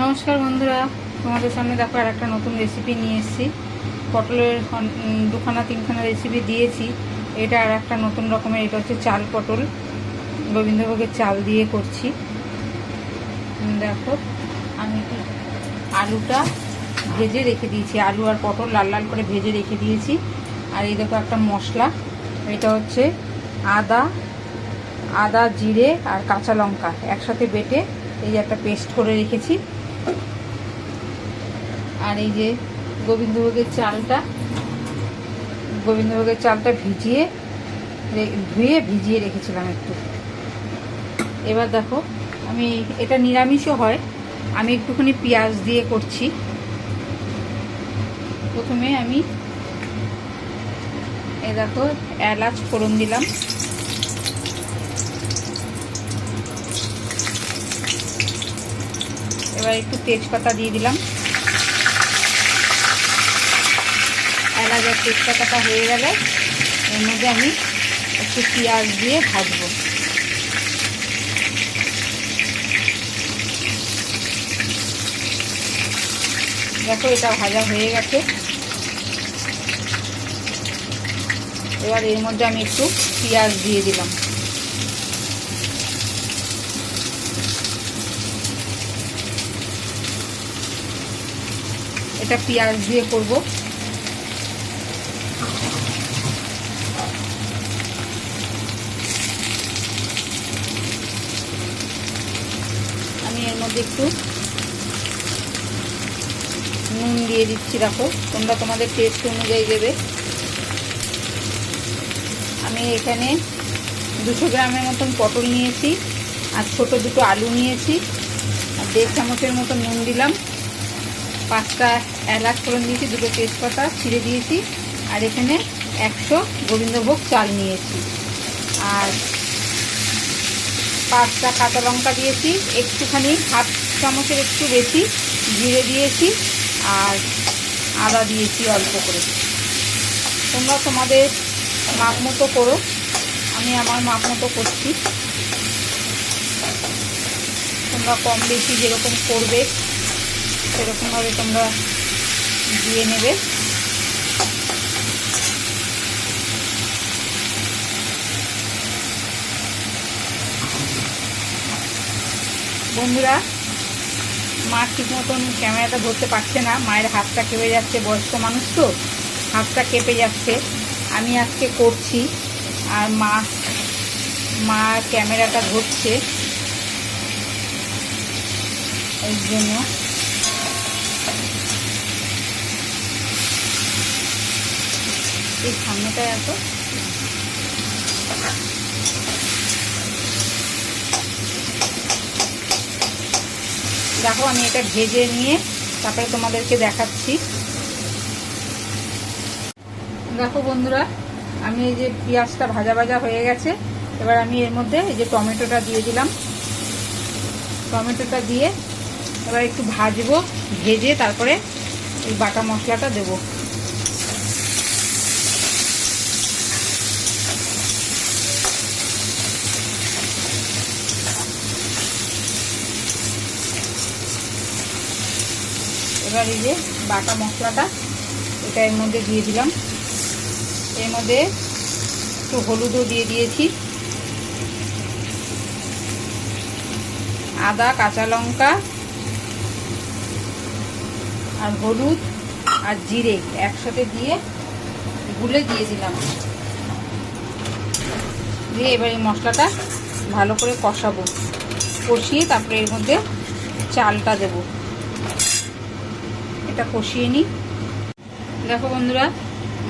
নমস্কার বন্ধুরা, তোমাদের সামনে দেখো আর একটা নতুন রেসিপি নিয়ে এসেছি। পটলের দুখানা, তিনখানা রেসিপি দিয়েছি। এটা আর একটা নতুন রকমের, এটা হচ্ছে চাল পটল। গোবিন্দভোগের চাল দিয়ে করছি। দেখো, আমি আলুটা ভেজে রেখে দিয়েছি। আলু আর পটল লাল লাল করে ভেজে রেখে দিয়েছি। আর এই দেখো একটা মশলা, এটা হচ্ছে আদা আদা, জিরে আর কাঁচা লঙ্কা একসাথে বেটে এই একটা পেস্ট করে রেখেছি। আর এই যে গোবিন্দভোগের চালটা গোবিন্দভোগের চালটা ভিজিয়ে ধুয়ে ভিজিয়ে রেখেছিলাম একটু। এবার দেখো, আমি, এটা নিরামিষও হয়, আমি একটুখানি পেঁয়াজ দিয়ে করছি। প্রথমে আমি, এ দেখো, এলাচ ফোড়ন দিলাম। এবার একটু তেজপাতা দিয়ে দিলাম। এলাচ আর তেজপাতাটা হয়ে গেলে এর মধ্যে আমি একটু পেঁয়াজ দিয়ে ভাজবো। দেখো এটা ভাজা হয়ে গেছে। এবার এর মধ্যে আমি একটু পেঁয়াজ দিয়ে দিলাম। এটা পেঁয়াজ দিয়ে করব। আমি এর মধ্যে একটু নুন দিয়ে দিচ্ছি রাখো তোমরা তোমাদের টেস্ট অনুযায়ী দেবে। আমি এখানে দুশো গ্রামের মতন পটল নিয়েছি আর ছোট দুটো আলু নিয়েছি। আর দেড় চামচের মতো নুন দিলাম। পাঁচটা এলাচ ফোড়ন দিয়েছি, দুটো তেজপাতা ছিঁড়ে দিয়েছি, আর এখানে একশো গোবিন্দভোগ চাল নিয়েছি। আর পাঁচটা কাঁচা লঙ্কা দিয়েছি, একটুখানি হাফ চামচের একটু বেশি জিরে দিয়েছি, আর আদা দিয়েছি অল্প করে। তোমরা তোমাদের মাপ মতো করো, আমি আমার মাপ মতো করছি। তোমরা কম বেশি যেরকম করবে, সেরকমভাবে তোমরা দিয়ে নেবে। বন্ধুরা, মা ঠিক মতন ক্যামেরাটা ধরতে পারছে না। মায়ের হাতটা কেঁপে যাচ্ছে, বয়স্ক মানুষ তো। হাতটা কেঁপে যাচ্ছে। আমি আজকে করছি, আর মা মা ক্যামেরাটা ধরছে। এই জন্য এই সামনেটায় এত। দেখো, আমি এটা ভেজে নিয়ে তারপরে তোমাদেরকে দেখাচ্ছি। দেখো বন্ধুরা, আমি এই যে পেঁয়াজটা ভাজা ভাজা হয়ে গেছে, এবার আমি এর মধ্যে এই যে টমেটোটা দিয়ে দিলাম। টমেটোটা দিয়ে এবার একটু ভাজবো, ভেজে তারপরে এই বাটা মশলাটা দেবো। এবার এই যে বাটা মশলাটা, এটা এর মধ্যে দিয়ে দিলাম। এর মধ্যে একটু হলুদও দিয়ে দিয়েছি। আদা, কাঁচা লঙ্কা আর হলুদ আর জিরে একসাথে দিয়ে গুলে দিয়ে দিলাম। দিয়ে এবার এই মশলাটা ভালো করে কষাবো। কষিয়ে তারপরে এর মধ্যে চালটা দেবো। এটা কষিয়ে নিই। দেখো বন্ধুরা,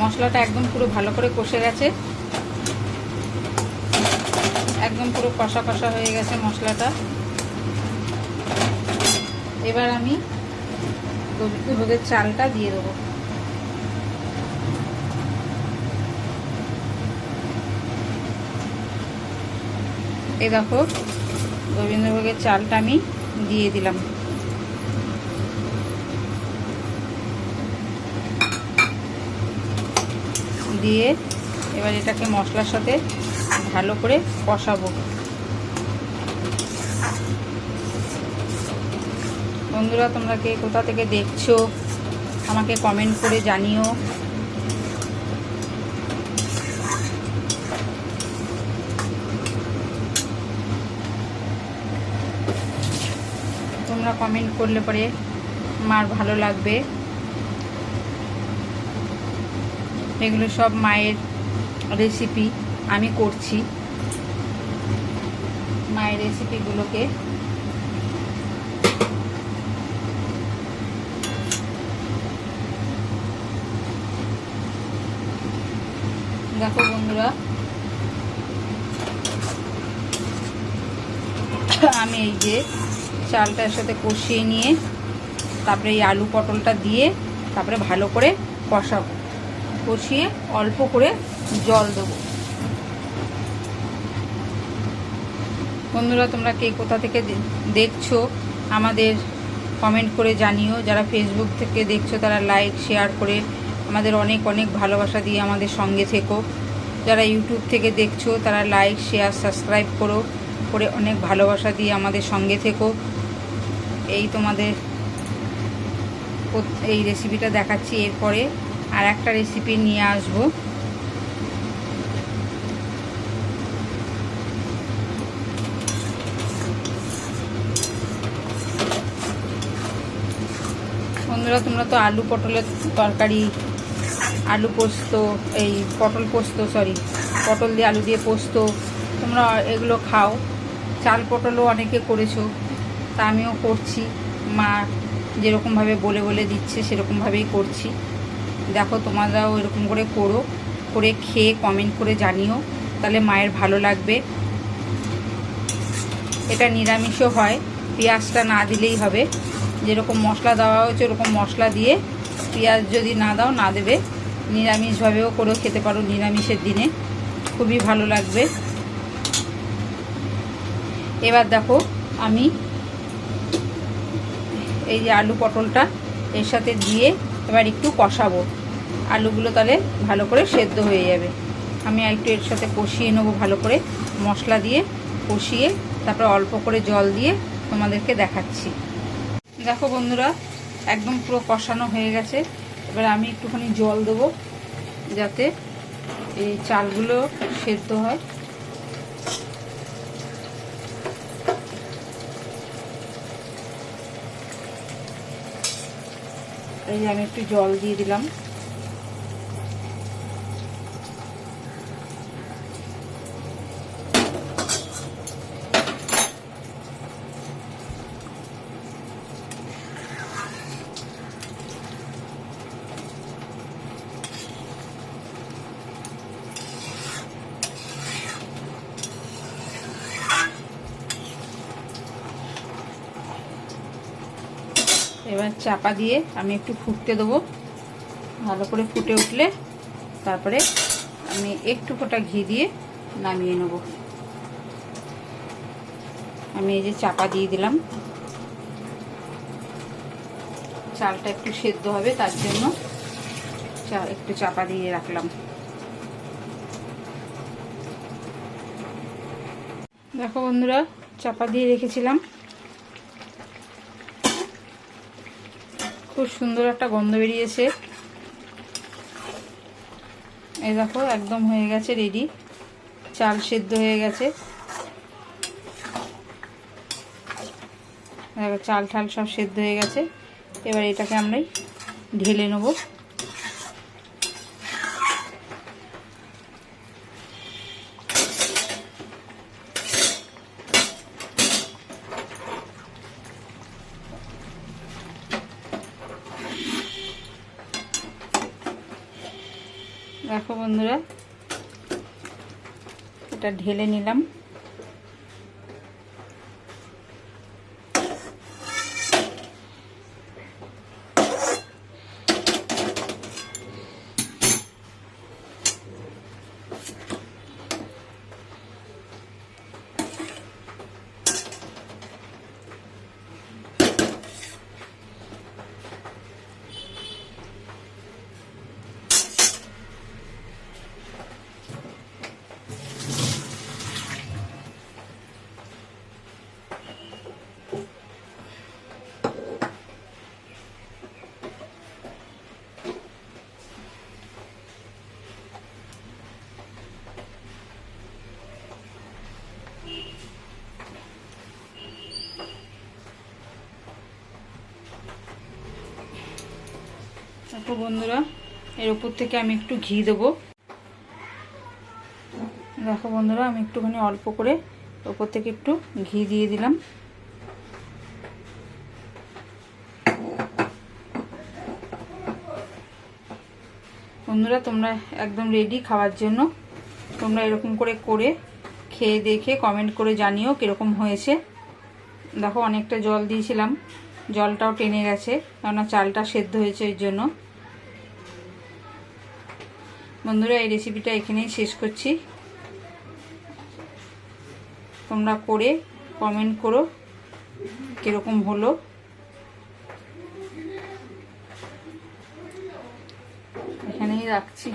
মশলাটা একদম পুরো ভালো করে কষে গেছে। একদম পুরো কষা কষা হয়ে গেছে মশলাটা। এবার আমি গোবিন্দভোগের চালটা দিয়ে দেবো। এই দেখো গোবিন্দভোগের চালটা আমি দিয়ে দিলাম। দিয়ে এবার এটাকে মশলার সাথে ভালো করে কষাবো। বন্ধুরা, তোমরা কে কোথা থেকে দেখছ, আমাকে কমেন্ট করে জানিও। তোমরা কমেন্ট করলে পরে মার ভালো লাগবে। এগুলো সব মায়ের রেসিপি আমি করছি। মায়ের রেসিপিগুলোকে দেখো বন্ধুরা, আমি এই যে চালটার সাথে কষিয়ে নিয়ে, তারপরে এই আলু পটলটা দিয়ে, তারপরে ভালো করে কষাবো। কষিয়ে অল্প করে জল দেবো। বন্ধুরা, তোমরা কে কোথা থেকে দেখছ, আমাদের কমেন্ট করে জানিও। যারা ফেসবুক থেকে দেখছ, তারা লাইক শেয়ার করে আমাদের অনেক অনেক ভালোবাসা দিয়ে আমাদের সঙ্গে থেকো। যারা ইউটিউব থেকে দেখছ, তারা লাইক শেয়ার সাবস্ক্রাইব করো, করে অনেক ভালোবাসা দিয়ে আমাদের সঙ্গে থেকো। এই তোমাদের এই রেসিপিটা দেখাচ্ছি এরপরে। আর একটা রেসিপি নিয়ে আসব। বন্ধুরা, তোমরা তো আলু পটলের তরকারি, আলু পোস্ত, এই পটল পোস্ত সরি পটল দিয়ে আলু দিয়ে পোস্ত, তোমরা এগুলো খাও। চাল পটলও অনেকে করেছ, তা আমিও করছি। মা যেরকমভাবে বলে বলে দিচ্ছে, সেরকমভাবেই করছি। দেখো তোমরাও এরকম করে করো, করে খেয়ে কমেন্ট করে জানিও, তাহলে মায়ের ভালো লাগবে। এটা নিরামিষও হয়, পেঁয়াজটা না দিলেই হবে। যেরকম মশলা দেওয়া হয়েছে, ওরকম মশলা দিয়ে পেঁয়াজ যদি না দাও, না দেবে। নিরামিষভাবেও করেও খেতে পারো নিরামিষের দিনে। খুবই ভালো লাগবে। এবার দেখো আমি এই যে আলু পটলটা এর সাথে দিয়ে এবার একটু কষাবো। আলুগুলো তাহলে ভালো করে সেদ্ধ হয়ে যাবে। আমি একটু এর সাথে কষিয়ে নেব ভালো করে। মশলা দিয়ে কষিয়ে তারপর অল্প করে জল দিয়ে তোমাদেরকে দেখাচ্ছি। দেখো বন্ধুরা, একদম পুরো কষানো হয়ে গেছে। এবার আমি একটুখানি জল দেবো যাতে এই চালগুলো সেদ্ধ হয়। এই আমি একটু জল দিয়ে দিলাম। এবার চাপা দিয়ে আমি একটু ফুটতে দেবো। ভালো করে ফুটে উঠলে তারপরে আমি একটু ফোটা ঘি দিয়ে নামিয়ে নেব। আমি এই যে চাপা দিয়ে দিলাম। চালটা একটু সেদ্ধ হবে, তার জন্য একটু চাপা দিয়ে রাখলাম। দেখো বন্ধুরা, চাপা দিয়ে রেখেছিলাম। খুব সুন্দর একটা গন্ধ বেরিয়েছে। এই দেখো, একদম হয়ে গেছে রেডি চাল সেদ্ধ হয়ে গেছে। দেখো চাল ঠাল সব সেদ্ধ হয়ে গেছে। এবার এটাকে আমরাই ঢেলে নেব দেখো বন্ধুরা এটা ঢেলে নিলাম। দেখো বন্ধুরা। এর উপর থেকে আমি একটু ঘি দেবো। দেখো বন্ধুরা, আমি একটুখানি অল্প করে ওপর থেকে একটু ঘি দিয়ে দিলাম। বন্ধুরা, তোমরা একদম রেডি খাওয়ার জন্য। তোমরা এরকম করে করে খেয়ে দেখে কমেন্ট করে জানিও কীরকম হয়েছে। দেখো, অনেকটা জল দিয়েছিলাম। জলটাও টেনে গেছে, কেননা চালটা সেদ্ধ হয়েছে ওই জন্য। বন্ধুরা এই রেসিপিটা এখানেই শেষ করছি। তোমরা করে কমেন্ট করো কীরকম হলো। এখানেই রাখছি।